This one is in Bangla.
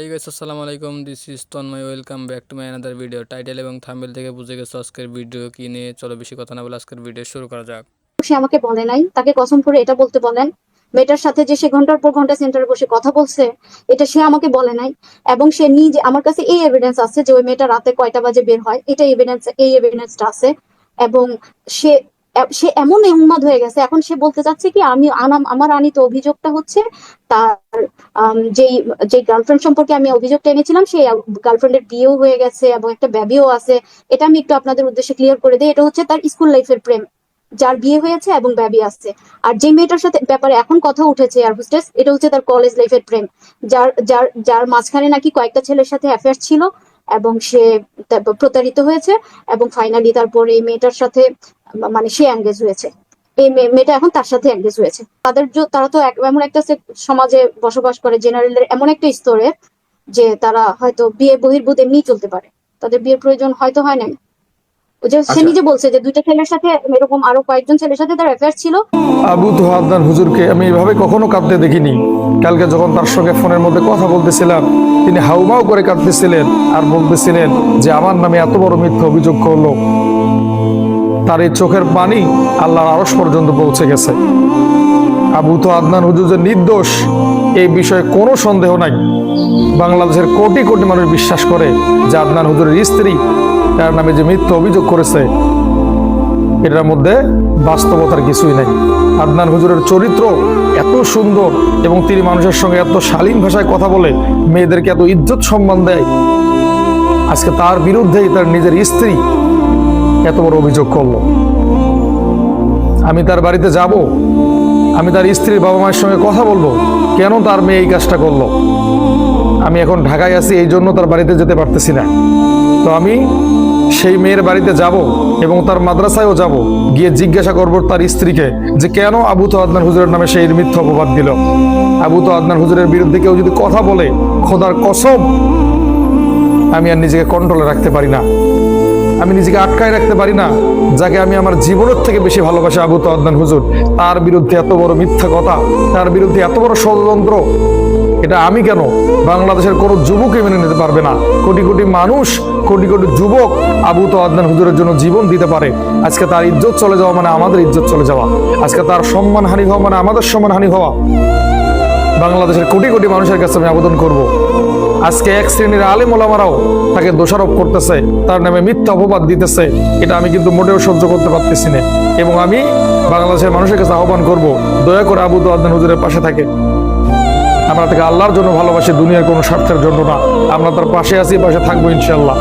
এই গাইস আসসালামু আলাইকুম this is Tanmoy welcome back to my another video title এবং থাম্বেল থেকে বুঝে গেছো আজকের ভিডিও কি নিয়ে? চলো বেশি কথা না বলে আজকের ভিডিও শুরু করা যাক। সে আমাকে বলে নাই, তাকে কসম করে এটা বলতে বলেন মেয়েটার সাথে যে সে ঘণ্টার পর ঘণ্টা সেন্টারে বসে কথা বলছে, এটা সে আমাকে বলে নাই। এবং সে নিজে, আমার কাছে এই এভিডেন্স আছে যে ওই মেয়েটা রাতে কয়টা বাজে বের হয়, এটা এভিডেন্স এই এভিডেন্সটা আছে। এবং সে সে এমন উন্মাদ হয়ে গেছে। এখন সে বলতে চাচ্ছে কি, আমি আমার আনিত অভিযোগটা হচ্ছে তার যেই যে গার্লফ্রেন্ড সম্পর্কে আমি অভিযোগটা এনেছিলাম সেই গার্লফ্রেন্ডের বিয়েও হয়ে গেছে এবং একটা বেবিও আছে। এটা আমি একটু আপনাদের উদ্দেশ্যে ক্লিয়ার করে দিই। এটা হচ্ছে তার স্কুল লাইফের প্রেম। যার বিয়ে হয়েছে এবং বেবি আসছে। আর যে মেয়েটার সাথে ব্যাপারে এখন কথা উঠেছে এয়ার হোস্টেস এটা হচ্ছে তার কলেজ লাইফের প্রেম। যার যার যার মাঝখানে নাকি কয়েকটা ছেলের সাথে অ্যাফেয়ার ছিল এবং সে প্রতারিত হয়েছে এবং ফাইনালি তারপর এই মেয়েটার সাথে মানে সে এঙ্গেজ হয়েছে। এই মেয়ে- মেয়েটা এখন তার সাথে এঙ্গেজ হয়েছে। তাদের তারা তো এমন একটা সমাজে বসবাস করে জেনারেলের এমন একটা স্তরে যে তারা হয়তো বিয়ে বহির্ভূত এমনি চলতে পারে। তাদের বিয়ের প্রয়োজন হয়তো হয় নাই। যে সে আচ্ছা। নিজে বলছে যে দুইটা ছেলের সাথে এরকম আরও কয়েকজন ছেলের সাথে তার অ্যাফেয়ার ছিল। আবু তোহাদ্দান হুজুরকে আমি এভাবে কখনো কাঁদতে দেখিনি। কালকে যখন তার সঙ্গে ফোনের মধ্যে কথা বলতেছিলাম তিনি হাউমাউ করে কাঁদতেছিলেন আর বলতেছিলেন যে আমার নামে এত বড় মিথ্যা অভিযোগ করল। তার এই চোখের পানি আল্লাহর আরস পর্যন্ত পৌঁছে গেছে। আবু তো আদনান হুজুর যে নির্দোষ এই বিষয়ে কোনো সন্দেহ নাই। বাংলাদেশের কোটি কোটি মানুষ বিশ্বাস করে যে আদনান হুজুরের স্ত্রী তার নামে যে মিথ্যা অভিযোগ করেছে, এটার মধ্যে বাস্তবতার কিছুই নাই। আদনান হুজুরের চরিত্র এত সুন্দর এবং তিনি মানুষের সঙ্গে এত শালীন ভাষায় কথা বলে, মেয়েদেরকে এত ইজ্জত সম্মান দেয়। আজকে তার বিরুদ্ধেই তার নিজের স্ত্রী এত বড় অভিযোগ করল। আমি তার বাড়িতে যাব, আমি তার স্ত্রীর বাবা মায়ের সঙ্গে কথা বলব, কেন তার মেয়ে এই কাজটা করল? আমি এখন ঢাকায় আছি, এই জন্য তার বাড়িতে যেতে পারতেছি না। তো আমি সেই মেয়ের বাড়িতে যাব এবং তার মাদ্রাসায়ও যাব। গিয়ে জিজ্ঞাসা করব তার স্ত্রীকে যে কেন আবু তো আদনান হুজুরের নামে সেই মিথ্যা অপবাদ দিল? আবু তো আদনান হুজুরের বিরুদ্ধে কেউ যদি কথা বলে, খোদার কসম, আমি আর নিজেকে কন্ট্রোলে রাখতে পারি না। আমি নিজেকে আটকায় রাখতে পারি না, যাকে আমি আমার জীবনের থেকে বেশি ভালোবাসি আবু তো আদনান হুজুর। তার বিরুদ্ধে এত বড় মিথ্যা কথা, তার বিরুদ্ধে এত বড় ষড়যন্ত্র এটা আমি কেন? বাংলাদেশের কোনো যুবকই মেনে নিতে পারবে না। কোটি কোটি মানুষ, কোটি কোটি যুবক আবু তো আদনান হুজুরের জন্য জীবন দিতে পারে। আজকে তার ইজ্জত চলে যাওয়া মানে আমাদের ইজ্জত চলে যাওয়া। আজকে তার সম্মান হানি হওয়া মানে আমাদের সম্মান হানি হওয়া। বাংলাদেশের কোটি কোটি মানুষের কাছে আমি আবেদন করব। আজকে এক শ্রেণির আলেম ওলামারাও তাকে দোষারোপ করতেছে, তার নামে মিথ্যা অপবাদ দিতেছে। এটা আমি কিন্তু মোটেও সহ্য করতে পারতেছি না। এবং আমি বাংলাদেশের মানুষের কাছে আহ্বান করব, দয়া করে আবু তো আদনান হুজুরের পাশে থাকে। আমরা তাকে আল্লাহর জন্য ভালোবাসি, দুনিয়ার কোনো স্বার্থের জন্য না। আমরা তার পাশে আছি, পাশে থাকব ইনশাল্লাহ